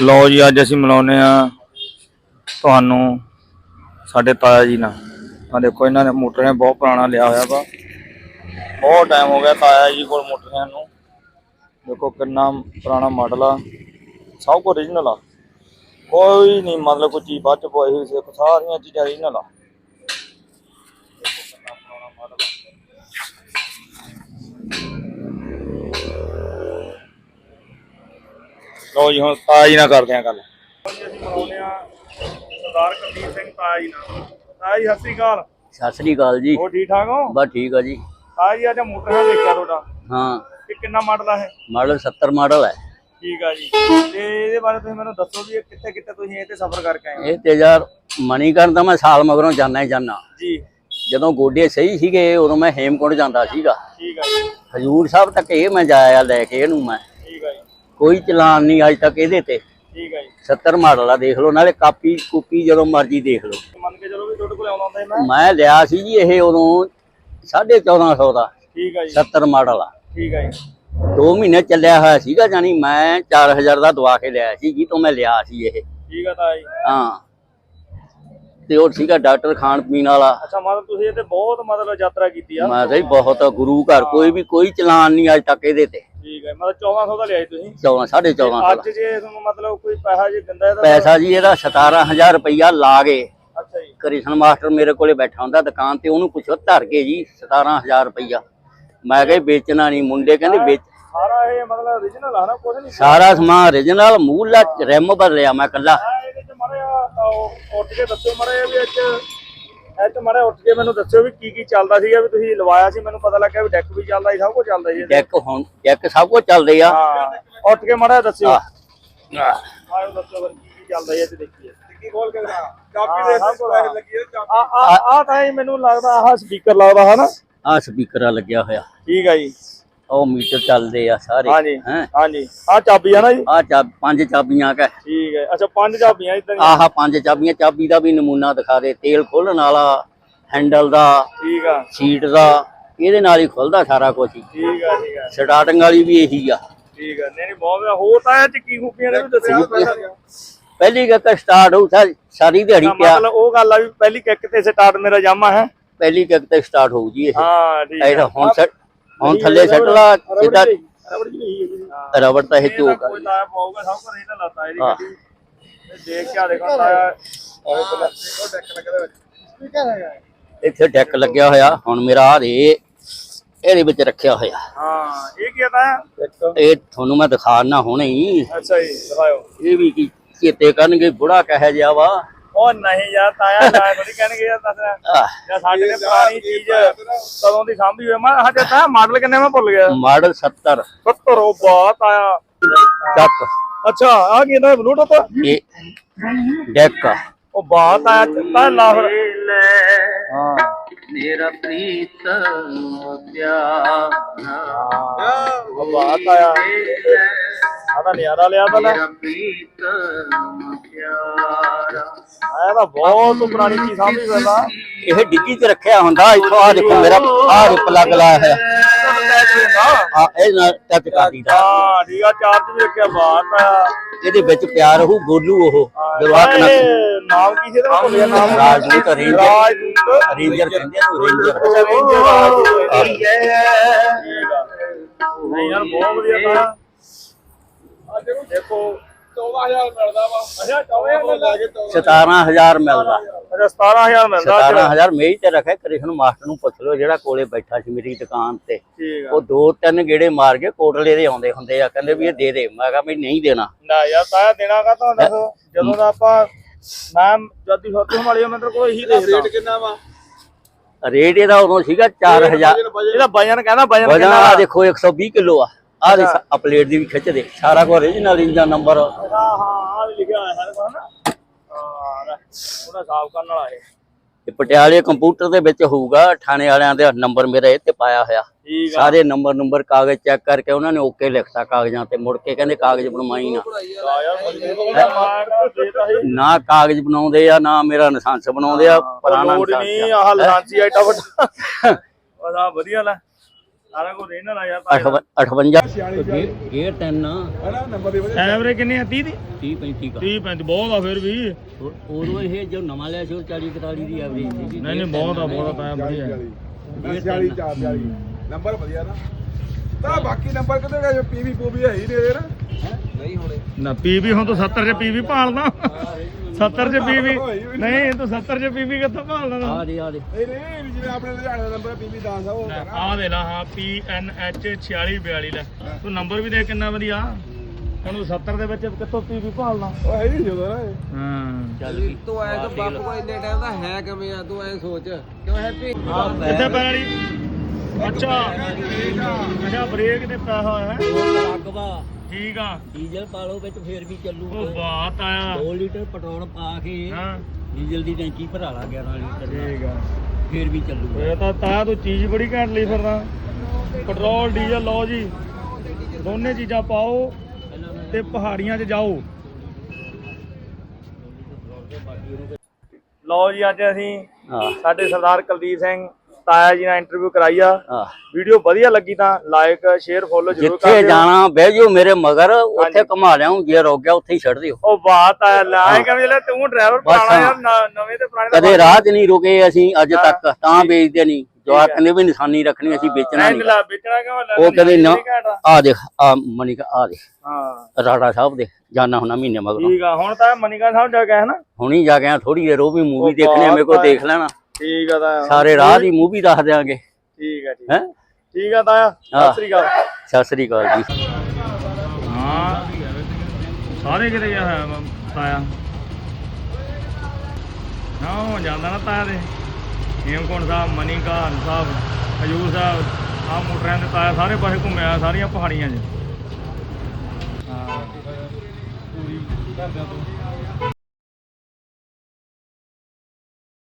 ਲਓ ਜੀ, ਅੱਜ ਅਸੀਂ ਮਿਲਾਉਨੇ ਆ ਤੁਹਾਨੂੰ ਸਾਡੇ ਤਾਇਆ ਜੀ ਨਾਲ। ਆ ਦੇਖੋ, ਇਹਨਾਂ ਨੇ ਮੋਟਰ ਨੇ ਬਹੁਤ ਪੁਰਾਣਾ ਲਿਆ ਹੋਇਆ ਵਾ। ਬਹੁਤ ਟਾਈਮ ਹੋ ਗਿਆ ਤਾਇਆ ਜੀ ਕੋਲ ਮੋਟਰਾਂ ਨੂੰ। ਦੇਖੋ, ਕਿੰਨਾ ਪੁਰਾਣਾ ਮਾਡਲ ਆ। ਸਭ ਕੁਝ origignal ਆ। ਕੋਈ ਨਹੀਂ ਮਤਲਬ ਕੋਈ ਚੀਜ਼ ਬਾਅਦ ਚ ਪਈ ਹੋਈ ਸੀ ਸਾਰੀਆਂ ਚੀਜ਼ਾਂ origignal ਆ। ਲਓ ਜੀ ਹੁਣ ਤਾਇਆ ਜੀ ਨਾਲ ਕਰਦੇ ਆ ਗੱਲ। ਅਸੀਂ ਮਨਾਉਂਦੇ ਆ ਸਰਦਾਰ ਕੁਲਦੀਪ ਸਿੰਘ ਤਾਇਆ ਜੀ ਨਾਲ। ਤਾਇਆ ਜੀ ਸਤਿ ਸ੍ਰੀ ਅਕਾਲ। ਸਤਿ ਸ੍ਰੀ ਅਕਾਲ ਜੀ। ਹੋਰ ਠੀਕ ਠਾਕ ਹੋ? ਬਸ ਠੀਕ ਆ ਜੀ। ਤਾਇਆ ਜੀ ਅੱਜ ਮੋਟਰ ਨਾਲ ਦੇਖਿਆ ਤੁਹਾਡਾ। ਹਾਂ। ਇਹ ਕਿੰਨਾ ਮਾਡਲ ਆ ਇਹ? ਮਾਡਲ 70 ਮਾਡਲ ਹੈ ਠੀਕ ਆ ਜੀ। ਤੇ ਇਹਦੇ ਬਾਰੇ ਤੁਸੀਂ ਮੈਨੂੰ ਦੱਸੋ ਵੀ ਇਹ ਕਿੱਥੇ ਕਿੱਥੇ ਤੁਸੀਂ ਇਹ ਤੇ ਸਫ਼ਰ ਕਰਕੇ ਆਏ ਹੋ? ਇਹ ਤੇ ਯਾਰ ਮਣੀਕਰਨ ਤਾਂ ਮੈਂ ਸਾਲ ਮਗਰੋਂ ਜਾਣਾ ਹੀ ਜਾਣਾ। ਜੀ। ਜਦੋਂ ਗੋਡੇ ਸਹੀ ਸੀਗੇ ਉਦੋਂ ਮੈਂ ਹੇਮਕੁੰਟ ਜਾਂਦਾ ਸੀਗਾ। ਠੀਕ ਆ ਜੀ। ਹਜੂਰ ਸਾਹਿਬ ਤੱਕ ਇਹ ਮੈਂ ਜਾਇਆ ਲੈ ਕੇ ਇਹਨੂੰ ਮੈਂ। ਕੋਈ ਚਲਾਨ ਨਹੀਂ ਅੱਜ ਤੱਕ ਇਹਦੇ ਤੇ। ਠੀਕ ਆ ਜੀ। 70 ਮਾਡਲ ਆ ਦੇਖ ਲਓ ਨਾਲੇ ਕਾਪੀ ਕੁਪੀ ਜਦੋਂ ਮਰਜ਼ੀ ਦੇਖ ਲਓ। ਮੰਨ ਕੇ ਚਲੋ ਵੀ ਤੁਹਾਡੇ ਕੋਲ ਆਉਂਦਾ ਹੁੰਦਾ ਸੀ ਮੈਂ। ਮੈਂ ਲਿਆ ਸੀ ਜੀ ਇਹ ਉਦੋਂ 1450 ਦਾ। ਠੀਕ ਆ ਜੀ। 70 ਮਾਡਲ ਆ। ਠੀਕ ਆ ਜੀ। 2 ਮਹੀਨੇ ਚੱਲਿਆ ਹੋਇਆ ਸੀਗਾ ਜਾਨੀ ਮੈਂ 4000 ਦਾ ਦਵਾ ਕੇ ਲਿਆ ਸੀ ਜੀ ਤੋਂ ਮੈਂ ਲਿਆ ਸੀ ਇਹ। ਠੀਕ ਆ ਤਾਇਆ ਜੀ ਹਾਂ। ਤੇ ਉਹ ਸੀਗਾ ਡਾਕਟਰ ਖਾਣ ਪੀਣ ਵਾਲਾ। ਅੱਛਾ ਮਤਲਬ ਤੁਸੀਂ ਇਹ ਤੇ ਬਹੁਤ ਮਤਲਬ ਯਾਤਰਾ ਕੀਤੀ ਆ। ਮੈਂ ਜੀ ਬਹੁਤ ਗੁਰੂ ਘਰ ਕੋਈ ਵੀ ਕੋਈ ਚਲਾਨ ਨਹੀਂ ਅੱਜ ਤੱਕ ਇਹਦੇ ਤੇ। ਠੀਕ ਹੈ ਮਤਲਬ 1400 ਦਾ ਲਿਆ ਜੀ ਤੁਸੀਂ 14 14.5 ਅੱਜ ਜੇ ਤੁਹਾਨੂੰ ਮਤਲਬ ਕੋਈ ਪੈਸਾ ਜੇ ਦਿੰਦਾ ਇਹਦਾ ਪੈਸਾ ਜੀ ਇਹਦਾ 17000 ਰੁਪਈਆ ਲਾ ਗਏ ਅੱਛਾ ਜੀ। ਕ੍ਰਿਸ਼ਨ ਮਾਸਟਰ ਮੇਰੇ ਕੋਲੇ ਬੈਠਾ ਹੁੰਦਾ ਦੁਕਾਨ ਤੇ ਉਹਨੂੰ ਪੁੱਛੋ ਧਰ ਕੇ ਜੀ 17000 ਰੁਪਈਆ। ਮੈਂ ਕਿਹਾ ਵੇਚਣਾ ਨਹੀਂ ਮੁੰਡੇ ਕਹਿੰਦੇ ਵੇਚ ਸਾਰਾ ਇਹ ਮਤਲਬ origignal ਆ ਨਾ ਕੁਝ ਨਹੀਂ ਸਾਰਾ ਸਮਾਨ origignal ਮੂਲਾ ਰਿਮ ਬਦਲਿਆ ਮੈਂ ਕੱਲਾ ਇਹਦੇ ਚ ਮੜਿਆ ਉੱਠ ਕੇ ਦੱਸੋ ਮੜਿਆ ਵੀ ਅੱਜ ਇਹ ਚ ਮੜਿਆ ਉੱਠ ਕੇ ਮੈਨੂੰ ਦੱਸਿਓ ਵੀ ਕੀ ਕੀ ਚੱਲਦਾ ਸੀਗਾ ਵੀ ਤੁਸੀਂ ਲਵਾਇਆ ਸੀ ਮੈਨੂੰ ਪਤਾ ਲੱਗਿਆ ਵੀ ਡੈਕ ਵੀ ਚੱਲਦਾ ਸੀ ਸਭ ਕੁਝ ਚੱਲਦਾ ਸੀ ਇਹਦੇ। ਚੈੱਕ ਹੁਣ ਚੈੱਕ ਸਭ ਕੁਝ ਚੱਲਦੇ ਆ। ਹਾਂ ਉੱਠ ਕੇ ਮੜਿਆ ਦੱਸਿਓ। ਆਹ, ਆਇਓ ਦੱਸੋ ਫਿਰ ਕੀ ਕੀ ਚੱਲਦਾ ਸੀ ਇਹ ਚ ਦੇਖੀਏ। ਟਿੱਕੀ ਖੋਲ ਕੇ ਦਿਖਾ। ਕਾਪੀ ਦੇ ਪੈਸੇ ਲੱਗੀ ਆ ਆ ਆ ਤਾਂ ਇਹ ਮੈਨੂੰ ਲੱਗਦਾ ਆਹ ਸਪੀਕਰ ਲੱਗਦਾ ਹੈ ਨਾ ਆਹ ਸਪੀਕਰ ਲੱਗਿਆ ਹੋਇਆ। ਠੀਕ ਆ ਜੀ। ਉਹ ਮੀਟਰ ਚੱਲਦੇ ਆ ਸਾਰੇ। ਹਾਂਜੀ। ਹੈਂ? ਹਾਂਜੀ। ਆ ਚਾਬੀ ਆ ਨਾ ਜੀ? ਆ ਚਾ ਪੰਜ ਚਾਬੀਆਂ ਕਾ। ਠੀਕ ਹੈ। ਅੱਛਾ ਪੰਜ ਚਾਬੀਆਂ ਇਦਾਂ ਆਹ ਪੰਜ ਚਾਬੀਆਂ ਚਾਬੀ ਦਾ ਵੀ ਨਮੂਨਾ ਦਿਖਾ ਦੇ। ਤੇਲ ਖੋਲਣ ਵਾਲਾ ਹੈਂਡਲ ਦਾ ਠੀਕ ਆ। ਸੀਟ ਦਾ ਇਹਦੇ ਨਾਲ ਹੀ ਖੁੱਲਦਾ ਸਾਰਾ ਕੁਝ ਠੀਕ ਆ ਠੀਕ ਆ। ਸਟਾਰਟਿੰਗ ਵਾਲੀ ਵੀ ਇਹੀ ਆ। ਠੀਕ ਆ। ਨਹੀਂ ਨਹੀਂ ਬਹੁਤ ਵਧੀਆ। ਹੋਰ ਤਾਂ ਇਹ ਚ ਕੀ ਖੂਬੀਆਂ ਨੇ ਵੀ ਦੱਸਿਆ ਪਹਿਲੀ ਕਿੱਕ ਸਟਾਰਟ ਹੋਊ ਸਾ- ਸਾਰੀ ਦਿਹਾੜੀ ਪਿਆ। ਮਤਲਬ ਉਹ ਗੱਲ ਆ ਵੀ ਪਹਿਲੀ ਕਿੱਕ ਤੇ ਸਟਾਰਟ ਮੇਰਾ ਜਾਮਾ ਹੈ। ਪਹਿਲੀ ਕਿੱਕ ਤੇ ਸਟਾਰਟ ਹੋਊ ਜੀ ਇਹ। ਹਾਂ ਠੀਕ ਇਹ ਹੁਣ ਸੈਟ ਹੁਣ ਥੱਲੇ ਸੈਟ ਲਾ ਸਿੱਧਾ ਰਬੜ ਤਾਂ ਇਹ ਝੋਕ ਆ ਕੋਈ ਲਾਇਆ ਪਾਊਗਾ ਸਭ ਕੁਝ ਇਹਨਾਂ ਲਾਤਾ ਇਹਦੀ ਗੱਡੀ। ਤੇ ਦੇਖ ਕੇ ਆ ਦੇਖੋ ਤਾਇਆ ਉਹ ਡੈਕ ਲੱਗਦਾ ਵਿੱਚ ਸਪੀਕਰ ਹੈਗਾ ਇੱਥੇ ਡੈਕ ਲੱਗਿਆ ਹੋਇਆ ਹੁਣ ਮੇਰਾ ਆ ਦੇ ਇਹਦੇ ਵਿੱਚ ਰੱਖਿਆ ਹੋਇਆ। ਹਾਂ ਇਹ ਕੀ ਹੈ ਇਹ ਤੁਹਾਨੂੰ ਮੈਂ ਦਿਖਾਣਾ ਹੁਣੇ ਹੀ। ਅੱਛਾ ਜੀ ਦਿਖਾਓ। ਇਹ ਵੀ ਕੀ ਚੇਤੇ ਕਰਨਗੇ ਬੁੜਾ ਕਹੇ ਜਿਹਾ ਵਾ। ਉਹ ਨਹੀਂ ਯਾਰ ਤਾਇਆ ਨਾ ਥੋੜੀ ਕਹਿਣਗੇ ਯਾਰ ਦੱਸਣਾ ਆਹ, ਜਾਂ ਸਾਡੇ ਨੇ ਪੁਰਾਣੀ ਚੀਜ਼ ਕਦੋਂ ਦੀ ਸਾਂਭੀ ਹੋਈ ਮੈਂ ਹਜੇ ਤਾਂ ਮਾਡਲ ਕਿੰਨੇ ਮੈਂ ਭੁੱਲ ਗਿਆ। ਮਾਡਲ 70 70 ਉਹ ਬਾਤ ਆਇਆ ਚੱਕ ਅੱਛਾ ਆ ਕੀ ਇਹਦਾ ਬਲੂਟੁੱਥ ਇਹ ਡੈਕ ਆ। ਉਹ ਬਾਤ ਆਇਆ ਚਿੱਟਾ ਲਾ ਫਿਰ। ਹਾਂ। ਮੇਰਾ ਪ੍ਰੀਤ ਉਹ ਬਾਤ ਆਇਆ ਆਦਾ ਨਿਆਰਾ ਲਿਆ ਤਾਂ ਨਾ ਪ੍ਰੀਤ ਆਇਆ। ਤਾਂ ਬਹੁਤ ਪੁਰਾਣੀ ਚੀਜ਼ ਸਾਂਭੀ ਫਿਰਦਾ ਇਹ ਡਿੱਗੀ 'ਚ ਰੱਖਿਆ ਹੁੰਦਾ ਇੱਥੋਂ ਆ ਦੇਖੋ ਮੇਰਾ ਆਹ ਪਲੱਗ ਲਾਇਆ ਹੋਇਆ। ਆ ਇਹ ਨਾਲ ਟੱਚ ਕਰ ਦੀਦਾ ਹਾਂ ਠੀਕ ਆ ਚਾਰਜ ਵੀ ਰੱਖਿਆ ਬਾਤ ਆਇਆ ਇਹਦੇ ਵਿੱਚ ਪਿਆ ਰਹੂ ਗੋਲੂ ਉਹ ਜਵਾਕ ਨਾ ਇਹ ਨਾਮ ਕੀ ਸੀ ਇਹਦਾ? ਭੁੱਲ ਗਿਆ ਨਾਮ। ਰਾਜਦੂਤ ਰੇਂਜਰ। ਰੇਂਜਰ ਕਹਿੰਦੇ ਆ ਨੂੰ ਰੇਂਜਰ। ਆ। ਨਹੀਂ ਯਾਰ ਬਹੁਤ ਵਧੀਆ ਤਾਂ ਆ। ਦੇਖੋ 14000 ਮਿਲਦਾ ਵਾ। ਅੱਛਾ 14000 ਲੈ ਕੇ 17000 ਮਿਲਦਾ। ਅੱਛਾ 17000 ਮਿਲਦਾ ਅੱਜ। 17000 ਮੇਜ ਤੇ ਰੱਖਿਆ ਕ੍ਰਿਸ਼ਨ ਮਾਸਟਰ ਨੂੰ ਪੁੱਛ ਲਓ ਜਿਹੜਾ ਕੋਲੇ ਬੈਠਾ ਸੀ ਮੇਰੀ ਦੁਕਾਨ ਤੇ। ਠੀਕ ਆ। ਉਹ ਦੋ ਤਿੰਨ ਗੇੜੇ ਮਾਰ ਕੇ ਕੋਟਲੇ ਦੇ ਆਉਂਦੇ ਹੁੰਦੇ ਆ ਕਹਿੰਦੇ ਵੀ ਇਹ ਦੇ ਦੇ। ਮੈਂ ਕਿਹਾ ਵੀ ਨਹੀਂ ਦੇਣਾ। ਨਾ ਯਾਰ ਤਾਇਆ ਦੇਣਾ ਕਾ ਤਾਂ ਦੱਸੋ ਜਦੋਂ ਦਾ ਆਪਾਂ ਮੈਂ ਜਦੀ ਫੋਟੋ ਵਾਲੀ ਮੈਂ ਤੇਰੇ ਕੋਲ ਇਹੀ ਦੇਖਦਾ। ਰੇਟ ਕਿੰਨਾ ਵਾ? ਰੇਟ ਇਹਦਾ ਉਦੋਂ ਸੀਗਾ 4000 ਇਹਦਾ ਵਜਨ ਕਹਿੰਦਾ ਵਜਨ ਵਜਨ ਕਿੰਨਾ ਆ ਦੇਖੋ 120 ਕਿਲੋ ਆ। ਆ ਦੇ ਆ ਪਲੇਟ ਦੀ ਵੀ ਖਿੱਚ ਦੇ ਸਾਰਾ ਕੁਝ origignal ਇੰਜਨ ਨੰਬਰ ਹਾਂ ਹਾਂ ਆ ਲਿਖਿਆ ਹੋਇਆ ਹੈ ਨਾ। ਹਾਂ ਉਹਦਾ ਸਾਫ਼ ਕਰਨ ਵਾਲਾ ਇਹ। ਪਟਿਆਲੇ ਕੰਪਿਊਟਰ ਦੇ ਵਿੱਚ ਹੋਊਗਾ ਥਾਣੇ ਵਾਲਿਆਂ ਦੇ ਨੰਬਰ ਮੇਰਾ ਇਹ ਤੇ ਪਾਇਆ ਹੋਇਆ। ਸਾਰੇ ਨੰਬਰ ਨੰਬਰ ਕਾਗਜ਼ ਚੈੱਕ ਕਰਕੇ ਉਹਨਾਂ ਨੇ ਓਕੇ ਲਿਖਤਾ ਕਾਗਜ਼ਾਂ ਤੇ ਮੁੜ ਕੇ ਕਹਿੰਦੇ ਕਾਗਜ਼ ਬਣਵਾਈ ਨਾ। ਨਾ ਕਾਗਜ਼ ਬਣਾਉਂਦੇ ਆ ਨਾ ਮੇਰਾ ਲਾਇਸੈਂਸ ਬਣਾਉਂਦੇ ਆ ਪੁਰਾਣਾ ਲਾਇਸੈਂਸ ਨਹੀਂ ਆਹ ਲਾਂਚੀ ਆਈਟਾ ਵੱਡਾ ਵਧੀਆ ਲੈ ਸਾਰਾ ਕੁਝ ਇਹਨਾਂ ਦਾ ਯਾਰ 58 ਗੇਅਰ ਤਿੰਨ ਹਨਾ ਨੰਬਰ ਦੇ ਵਧੀਆ ਐਵਰੇਜ ਕਿੰਨੀ ਆ? 30 ਦੀ? 30 35 30 35 ਬਹੁਤ ਆ ਫਿਰ ਵੀ। ਉਦੋਂ ਇਹ ਜੋ ਨਵਾਂ ਲਿਆ ਸੀ ਉਹ 40 41 ਦੀ ਐਵਰੇਜ ਸੀ ਨਹੀਂ ਨਹੀਂ ਬਹੁਤ ਆ ਬਹੁਤ ਆ ਵਧੀਆ। 40 40 40 ਨੰਬਰ ਵਧੀਆ ਨਾ। ਤਾਂ ਬਾਕੀ ਨੰਬਰ ਕਿਤੇ ਗਏ? ਪੀਵੀ ਪੂਵੀ ਹੈ ਹੀ ਨਹੀਂ ਯਾਰ ਨਹੀਂ ਹੋਣੇ। ਨਾ ਪੀਵੀ ਹੁਣ ਤੂੰ 70 ਚ ਪੀਵੀ ਭਾਲਦਾ 70 ਚ ਪੀਵੀ ਨਹੀਂ ਤੂੰ 70 ਚ ਪੀਵੀ ਕਿੱਥੋਂ ਭਾਲਦਾ ਆ ਦੇ ਆ ਦੇ ਨਹੀਂ ਨਹੀਂ ਵੀ ਜਿਵੇਂ ਆਪਣੇ ਲੁਧਿਆਣੇ ਦਾ ਨੰਬਰ ਪੀਵੀ 10 ਆ ਉਹ ਆ ਦੇ ਲਾ ਹਾਂ ਪੀ ਐਨ ਐਚ 4642 ਲੈ। ਤੂੰ ਨੰਬਰ ਵੀ ਦੇਖ ਕਿੰਨਾ ਵਧੀਆ। ਹੁਣ ਤੂੰ 70 ਦੇ ਵਿੱਚ ਕਿੱਥੋਂ ਪੀਵੀ ਭਾਲਦਾ? ਉਹ ਹੈ ਹੀ ਨਹੀਂ ਜਦੋਂ ਨਾ। ਹਾਂ। ਚੱਲ ਤੂੰ ਐ ਤਾਂ ਬਾਪੂ ਕੋਲ ਇੰਨੇ ਟਾਈਮ ਦਾ ਹੈ ਕਿਵੇਂ ਆ? ਤੂੰ ਐ ਸੋਚ। ਕਿਉਂ ਹੈਪੀ ਕਿੱਥੇ ਪੈਣ ਵਾਲੀ? ਅੱਛਾ। ਅੱਛਾ ਬ੍ਰੇਕ ਤੇ ਹੋਇਆ ਹੈ। ਠੀਕ ਆ। ਡੀਜ਼ਲ ਪਾ ਲਓ ਵਿੱਚ ਫੇਰ ਵੀ ਉਹ ਚੱਲੂਗਾ ਬਾਤ ਆਇਆ 2 ਲੀਟਰ ਪੈਟਰੋਲ ਪਾ ਕੇ ਹਾਂ। ਡੀਜ਼ਲ ਦੀ ਟੈਂਕੀ ਭਰਾ ਲਾ 11 ਲੀਟਰ ਦੀ, ਠੀਕ ਆ। ਫੇਰ ਵੀ ਚੱਲੂਗਾ ਇਹ ਤਾਂ ਤਾਂ ਤੂੰ ਚੀਜ਼ ਬੜੀ ਘੈਂਟ ਲਈ ਫਿਰਦਾ। ਪੈਟਰੋਲ ਡੀਜ਼ਲ ਲਓ ਜੀ। ਦੋਨੇ ਚੀਜ਼ਾਂ ਪਾਓ ਤੇ ਪਹਾੜੀਆਂ 'ਚ ਜਾਓ। ਲਓ ਜੀ ਅੱਜ ਅਸੀਂ ਹਾਂ। ਸਾਡੇ ਸਰਦਾਰ ਕੁਲਦੀਪ ਸਿੰਘ ਤਾਇਆ ਜੀ ਨਾਲ ਇੰਟਰਵਿਊ ਕਰਾਈ ਆ। ਹਾਂ। ਵੀਡੀਓ ਵਧੀਆ ਲੱਗੀ ਤਾਂ ਲਾਈਕ ਸ਼ੇਅਰ ਫੋਲੋ ਜ਼ਰੂਰ ਕਰ ਜਿੱਥੇ ਦਿਓ। ਜਾਣਾ ਬਹਿ ਜਾਓ ਮੇਰੇ ਮਗਰ ਉੱਥੇ। ਘੁਮਾ ਲਿਆਉਂ ਜੇ ਰੁਕ ਗਿਆ ਉੱਥੇ ਹੀ ਛੱਡ ਦਿਓ। ਉਹ ਬਾਤ ਆ ਲਾਏ ਕਹਿੰਦੇ ਲੈ ਤੂੰ ਡਰਾਈਵਰ ਬਸ ਪੁਰਾਣਾ ਹਾਂ। ਯਾਰ ਨ- ਨਵੇਂ ਤੇ ਪੁਰਾਣੇ ਦਾ ਕਦੇ ਰਾਹ 'ਚ ਨਹੀਂ ਰੁਕੇ ਅਸੀਂ ਅੱਜ। ਤੱਕ ਤਾਂ ਵੇਚਦੇ ਨਹੀਂ। ਜਵਾਕ ਕਹਿੰਦੇ ਵੀ ਨਿਸ਼ਾਨੀ ਰੱਖਣੀ ਅਸੀਂ ਵੇਚਣਾ ਨਹੀਂ ਨਹੀਂ। ਲਾ ਵੇਚਣਾ ਕਿਉਂ ਲੈ ਉਹ ਕਦੇ ਨਾ ਆ। ਆ ਦੇਖ ਆ ਮਨਿਕਾ ਆ ਦੇਖ। ਹਾਂ। ਰਾੜਾ ਸਾਹਿਬ ਦੇ ਜਾਣਾ ਹੁਣਾ ਮਹੀਨੇ ਮਗਰੋਂ। ਠੀਕ ਆ ਹੁਣ ਤਾਂ ਮਨੀਕਾ ਸਾਹਿਬ ਜਾ ਕੇ ਹੈ ਨਾ। ਹੁਣੀ ਜਾ ਕੇ ਆ ਥੋੜੀ ਦੇਰ ਉਹ ਵੀ ਮੂਵੀ ਦੇਖਣੀ ਆ ਮੇਰੇ ਕੋਲ ਦੇਖ ਲੈਣਾ। ਠੀਕ ਆ ਤਾਂ। ਸਾਰੇ ਰਾਹ ਦੀ ਮੂਵੀ ਦੱਸ ਦਿਆਂਗੇ। ਠੀਕ ਆ ਠੀਕ ਹੈ? ਠੀਕ ਆ ਤਾਇਆ। ਸਤਿ ਸ੍ਰੀ ਅਕਾਲ। ਸਤਿ ਸ੍ਰੀ ਅਕਾਲ ਜੀ। ਹਾਂ। ਸਾਰੇ ਕਿਤੇ ਮ- ਤਾਇਆ। ਨਾ ਹੋ ਜਾਂਦਾ ਨਾ ਤਾਇਆ ਦੇ। ਹੇਮਕੁੰਟ ਸਾਹਿਬ ਮਨੀਕਰਨ ਸਾਹਿਬ ਹਜੂਰ ਸਾਹਿਬ ਆ ਮੋਟਰਾਂ ਦੇ ਤਾਇਆ ਸਾਰੇ ਪਾਸੇ ਘੁੰਮਿਆ ਸਾਰੀਆਂ ਪਹਾੜੀਆਂ 'ਚ। ਹਾਂ।